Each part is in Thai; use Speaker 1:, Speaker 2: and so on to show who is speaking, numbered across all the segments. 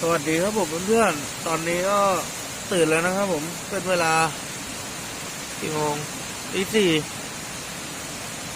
Speaker 1: สวัสดีครับผมเพื่อนๆ ตอนนี้ก็ตื่นแล้วนะครับผม เป็นเวลากี่โมงตีสี่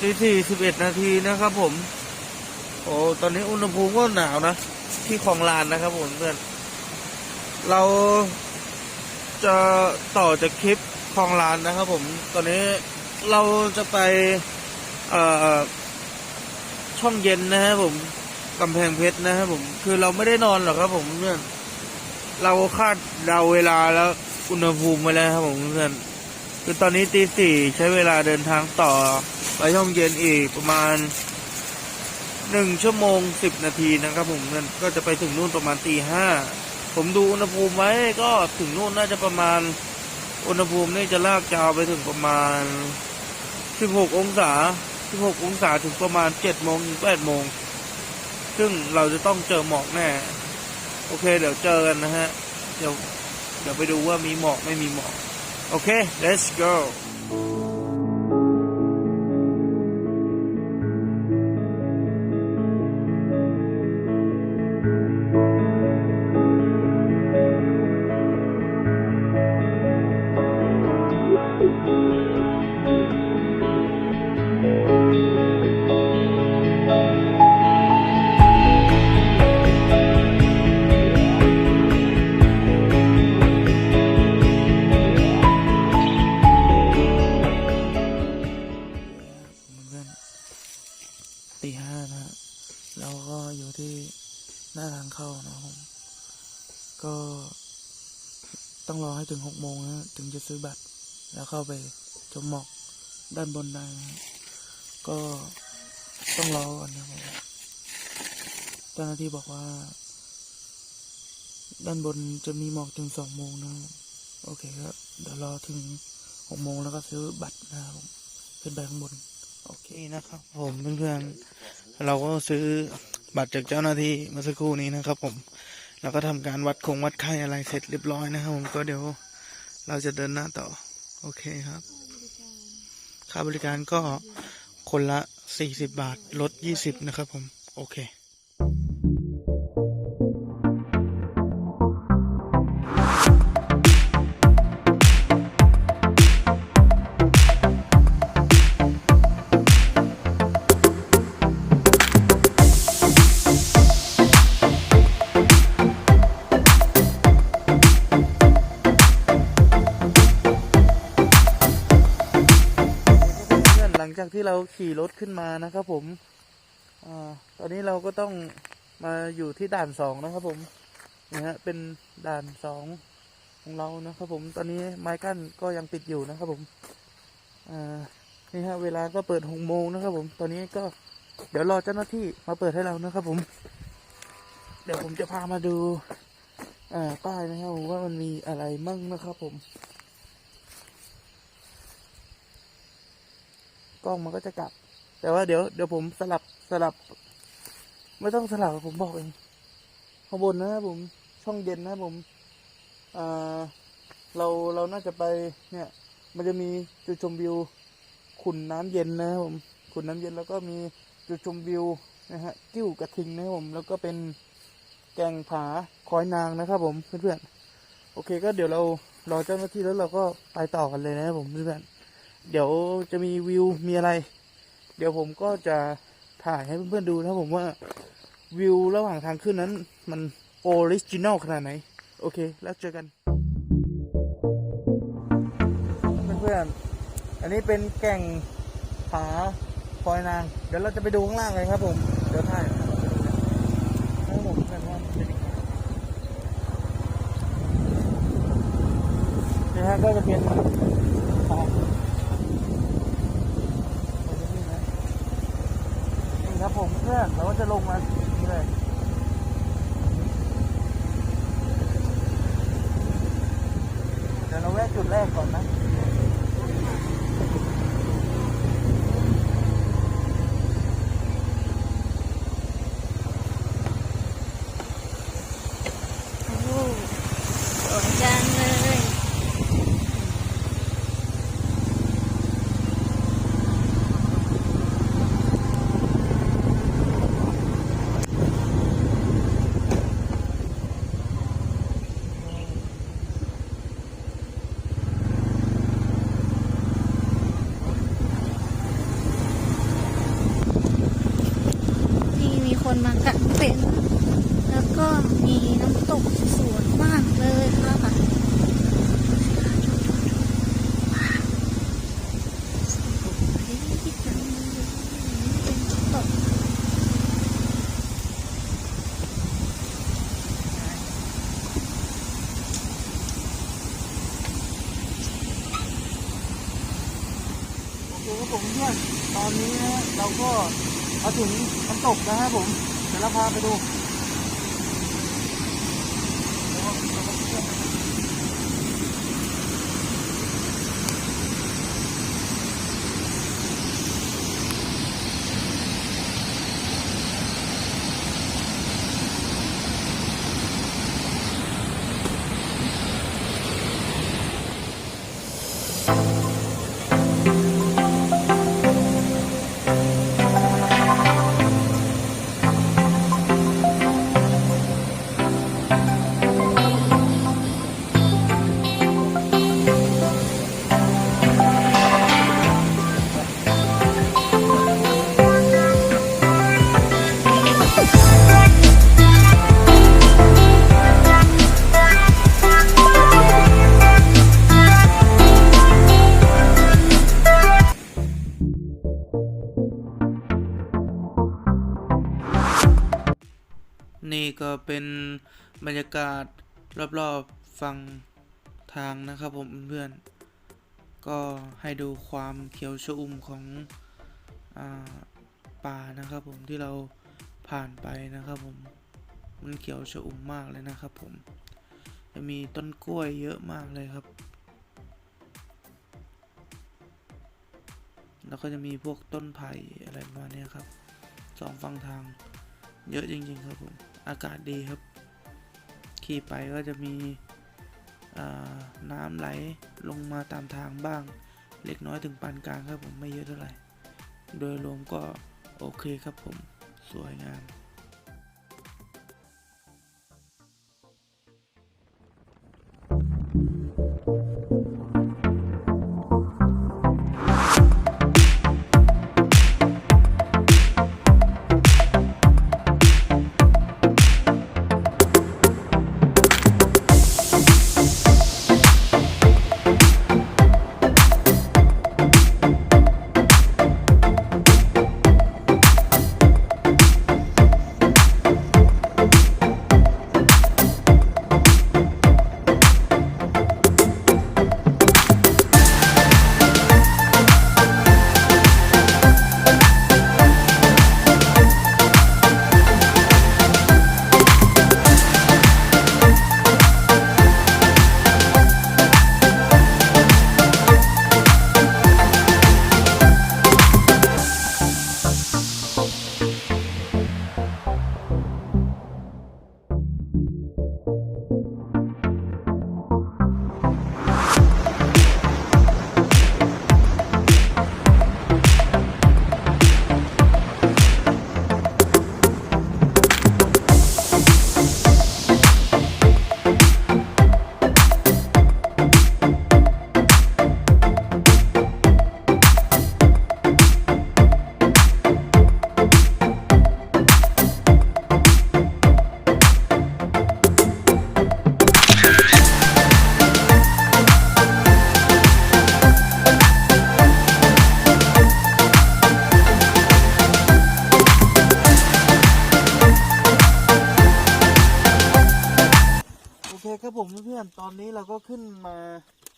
Speaker 1: ตีสี่สิบเอ็ดนาทีนะครับผม โอ้ตอนนี้อุณหภูมิก็หนาวนะ ที่คลองลานนะครับผมเพื่อน เราจะต่อจากคลิปคลองลานนะครับผม ตอนนี้เราจะไปช่องเย็นนะครับผม กำแพงเพชรนะครับผม คือเราไม่ได้นอนหรอกครับผมเพื่อนเราคาดเดาเวลาแล้วอุณหภูมิไว้แล้วครับผมเพื่อนคือตอนนี้ตีสี่ใช้เวลาเดินทางต่อไปช่องเย็นอีกประมาณหนึ่งชั่วโมงสิบนาทีนะครับผมเพื่อนก็จะไปถึงนู่นประมาณตีห้าผมดูอุณหภูมิไว้ก็ถึงนู่นน่าจะประมาณอุณหภูมินี่จะลากยาวไปถึงประมาณสิบหกองศาสิบหกองศาถึงประมาณเจ็ดโมงถึงแปดโมง ซึ่งเราจะต้องเจอหมอกแน่ โอเค เดี๋ยวเจอกันนะฮะ เดี๋ยวเดี๋ยวไปดูว่ามีหมอกไม่มีหมอก โอเค let's go ด้านบนได้นะก็ต้องรอก่อนนะครับเจ้าหน้าที่บอกว่า ด้านบนจะมีหมอกถึงสองโมงนะ โอเคครับเดี๋ยวรอถึงหกโมงแล้วก็ซื้อบัตรนะครับขึ้นไปข้างบน โอเคนะครับ ผมเพื่อนๆเราก็ซื้อบัตรจากเจ้าหน้าที่เมื่อสักครู่นี้นะครับ ผมแล้วก็ทำการวัดคงวัดไข้อะไรเสร็จเรียบร้อยนะครับ ผมก็เดี๋ยวเราจะเดินหน้าต่อ โอเคครับ ค่าบริการก็คนละ 40 บาทลด 20 นะครับผม โอเค เราขี่รถขึ้นมานะครับ ผมอตอนนี้เราก็ต้องมาอยู่ที่ด่านสองนะครับ ผมนะฮะเป็นด่านสองของเรานะครับ ผม ตอนนี้ไม้กั้นก็ยังปิดอยู่นะครับ ผมอ่านี่ฮะเวลาก็เปิดหกโมงนะครับ ผม ตอนนี้ก็เดี๋ยวรอเจ้าหน้าที่มาเปิดให้เรานะครับ ผม เดี๋ยวผมจะพามาดูอ่าป้ายนะครับผมว่ามันมีอะไรมั่งนะครับ ผม กล้องมันก็จะกลับ แต่ว่าเดี๋ยวเดี๋ยวผมสลับสลับ ไม่ต้องสลับผมบอกเองข้างบนนะครับผมช่องเย็นนะครับผมอ่าเราเราน่าจะไปเนี่ย มันจะมีจุดชมวิว ขุนน้ำเย็นนะครับผมขุนน้ำเย็นแล้วก็มีจุดชมวิวนะฮะกิ้วกระทิงนะครับผมแล้วก็เป็นแกงผาคอยนางนะครับ ผมเพื่อนๆโอเคก็เดี๋ยวเรารอเจ้าหน้าที่แล้วเราก็ไปต่อกันเลยนะครับผมเพื่อนๆ เดี๋ยวจะมีวิวมีอะไร เดี๋ยวผมก็จะถ่ายให้เพื่อนๆดูนะผมว่าวิวระหว่างทางขึ้นนั้นมันออริจินอลขนาดไหน โอเค แล้วเจอกัน เพื่อนๆ อันนี้เป็นแก่งผาพลอยนาง เดี๋ยวเราจะไปดูข้างล่างเลยครับผม เดี๋ยวถ่ายให้ผมเพื่อนว่ามันเป็นยังไงนี่ฮะก็จะเป็นผา นี่ ครับผมเพื่อนเราก็จะลงมานี่เลยเดี๋ยวเราแวะจุดแรกก่อนนะ
Speaker 2: โอ้โหสวยจังเลย
Speaker 1: โส
Speaker 2: วยมากเลยค่ะว้าวสวยจังเลยเป็นตก
Speaker 1: โอเคครับผมเพื่อนตอนนี้ นะฮะเราก็มาถึงน้ำตกนะฮะผม เดี๋ยวเราพาไปดู บรรยากาศรอบๆฝั่งทางนะครับผมเพื่อนๆก็ให้ดูความเขียวชอุ่มของอป่านะครับผมที่เราผ่านไปนะครับผมมันเขียวชอุ่มมากเลยนะครับผมจะมีต้นกล้วยเยอะมากเลยครับ แล้วก็จะมีพวกต้นไผ่อะไรประมาณเนี้ยครับสองฝั่งทางเยอะจริงๆครับผม อากาศดีครับ ขี่ไปก็จะมีน้ำไหลลงมาตามทางบ้าง เล็กน้อยถึงปานกลางครับผมไม่เยอะเท่าไหร่ โดยรวมก็โอเคครับผมสวยงาม ครับผมเพื่อนตอนนี้เราก็ขึ้นมา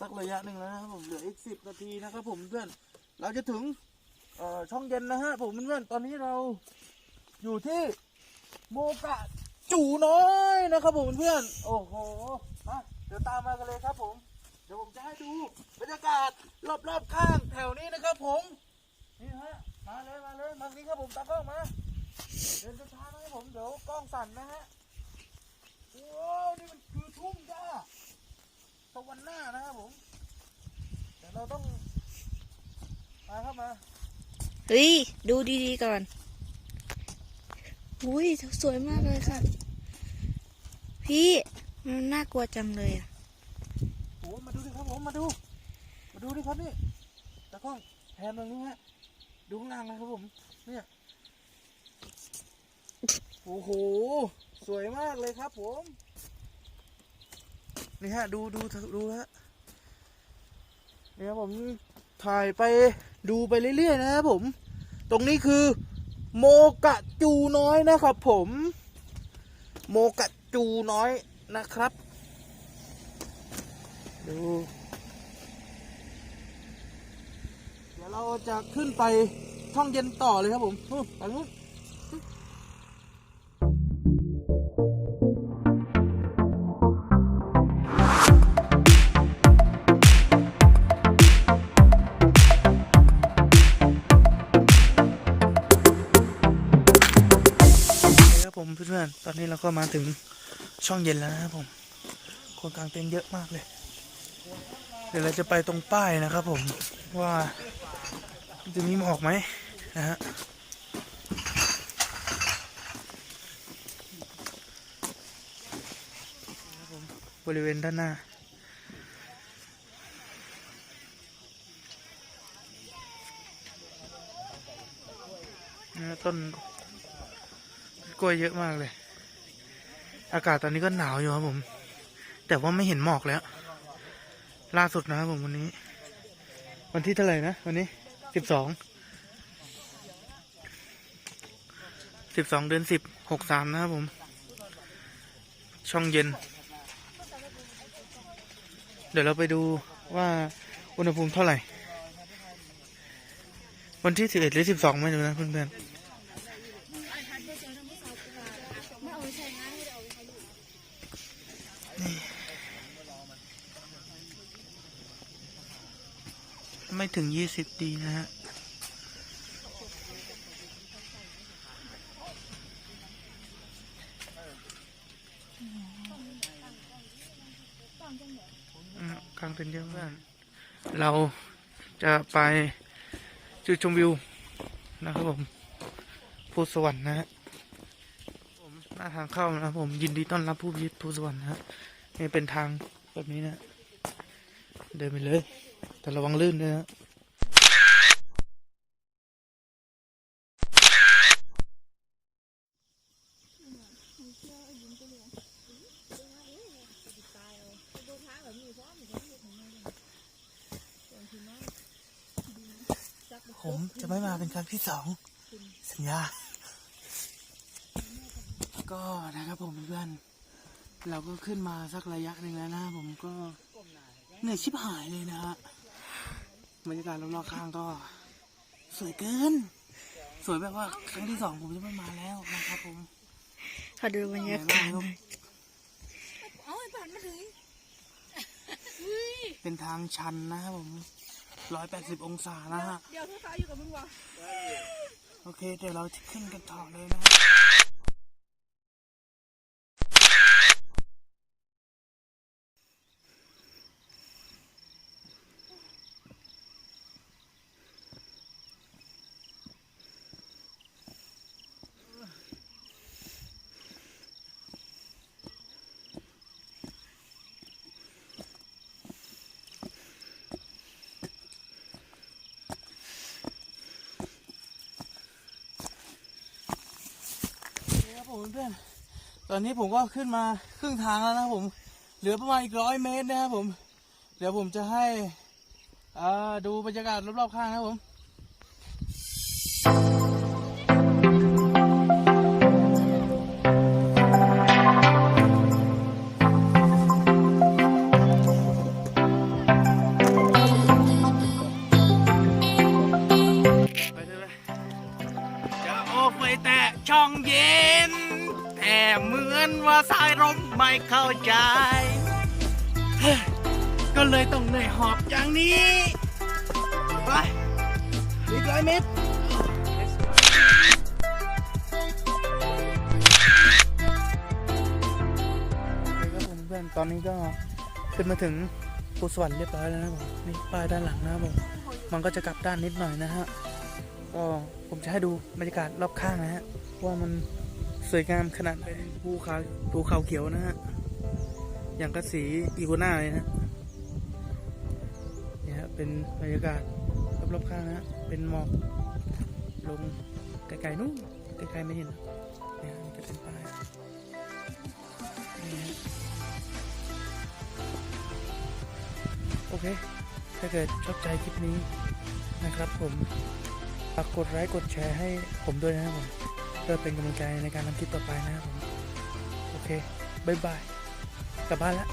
Speaker 1: สักระยะหนึ่งแล้วนะครับผมเหลืออีกสิบนาทีนะครับผมเพื่อนเราจะถึงเออช่องเย็นนะฮะผมเพื่อนตอนนี้เราอยู่ที่โมกะจูน้อยนะครับผมเพื่อนโอ้โหมาเดี๋ยวตามมากันเลยครับผมเดี๋ยวผมจะให้ดูบรรยากาศรอบๆข้างแถวนี้นะครับผมนี่ฮะมาเลยมาเลยมาสิครับผมตากล้องมาเดินช้าๆนะครับผมเดี๋ยวกล้องสั่นนะฮะ โอ้นี่มันคือทุ่งหญ้าสวรรค์หน้านะครับผมแต่เราต้องมาเข้ามา
Speaker 2: เฮ้ยดูดีๆก่อนอุ้ยสวยมากเลยค่ะ พี่มันน่ากลัวจังเลยอะ
Speaker 1: โอ้มาดูดิครับผมมาดู มาดูดิครับนี่ตะกล้องแทนตรงนี้ฮะดูข้างล่างนะครับผม เนี่ย โอ้โห สวยมากเลยครับผม นี่ฮะ ดูดูดูฮะเนี่ครับผมถ่ายไปดูไปเรื่อยๆนะครับผม ตรงนี้คือ โมกะจูน้อยนะครับผม โมกะจูน้อยนะครับ ดู เดี๋ยวเราจะขึ้นไปช่องเย็นต่อเลยครับผมไปนู่น อนๆ ตอนนี้เราก็มาถึงช่องเย็นแล้วนะครับผม คนกลางเต็นท์เยอะมากเลย เดี๋ยวเราจะไปตรงป้ายนะครับผมว่าจะมีหมอกไหมนะฮะบริเวณด้านหน้าต้น กล้วยเยอะมากเลย อากาศตอนนี้ก็หนาวอยู่ครับผม แต่ว่าไม่เห็นหมอกแล้ว ล่าสุดนะครับผมวันนี้ วันที่เท่าไหร่นะวันนี้สิบสองสิบสองเดือนสิบหกสามนะครับผม ช่องเย็น เดี๋ยวเราไปดูว่าอุณหภูมิเท่าไหร่ วันที่สิบเอ็ดหรือสิบสองไม่รู้นะเพื่อนๆไม่ถึง ยี่สิบดีนะฮะกลางเต็นท์เยอะมากเราจะไปจุดชมวิวนะครับผมภูสวรรค์นะฮะผมหน้าทางเข้านะครับผมยินดีต้อนรับผู้พิชิตภูสวรรค์นะฮะนี่เป็นทางแบบนี้นะ เดินไปเลย แต่ระวังลื่นด้วยนะผม จะไม่มาเป็นครั้งที่สอง สัญญา ก็นะครับผมเพื่อนเราก็ขึ้นมาสักระยะหนึ่งแล้วนะผมก็เหนื่อยชิบหายเลยนะฮะบรรยากาศรอบๆข้างก็ สวยเกิน สวยแบบว่าครั้งที่สองผมจะไม่มาแล้วนะครับผม
Speaker 2: ขอดูบรรยากาศหน่อย
Speaker 1: เป็นทางชันนะครับผม ร้อยแปดสิบองศานะฮะ
Speaker 3: เดี๋ยวทุกท้าอยู่กับมึงวะ
Speaker 1: โอเค เดี๋ยวเราจะขึ้นกันต่อเลยนะ ผมเพื่อนตอนนี้ผมก็ขึ้นมาครึ่งทางแล้วนะผม เหลือประมาณอีกร้อยเมตรนะครับผม เดี๋ยวผมจะให้อ่าดูบรรยากาศรอบๆข้างนะครับผมไปเลยจะออกไปแต่ช่องเย็ นว่าสายลมไม่เข้าใจ ก็เลยต้องเหนื่อยหอบอย่างนี้ ไปอีกร้อยเมตรเพื่อนตอนนี้ก็ขึ้นมาถึงภูสวรรค์เรียบร้อยแล้วนะผมนี่ป้ายด้านหลังนะผมมันก็จะกลับด้านนิดหน่อยนะฮะก็ผมจะให้ดูบรรยากาศรอบข้างนะฮะว่ามัน สวยงามขนาดไหนภูเขาภูเขาเขียวนะฮะ อย่างกระสีอีโกน่าเลยนะเนี่ยฮะเป็นบรรยากาศรอบๆข้างนะฮะ เป็นหมอกลงไกลๆนู่นไกลๆไม่เห็นเนี่ยฮะจะเป็นป้ายนี่ฮะถ้าเกิดชอบใจคลิปนี้นะครับผมฝากกดไลค์กดแชร์ให้ผมด้วยนะครับผม เพื่อเป็นกำลังใจในการทำคลิปต่อไปนะครับผม โอเคบายบาย กลับบ้านแล้ว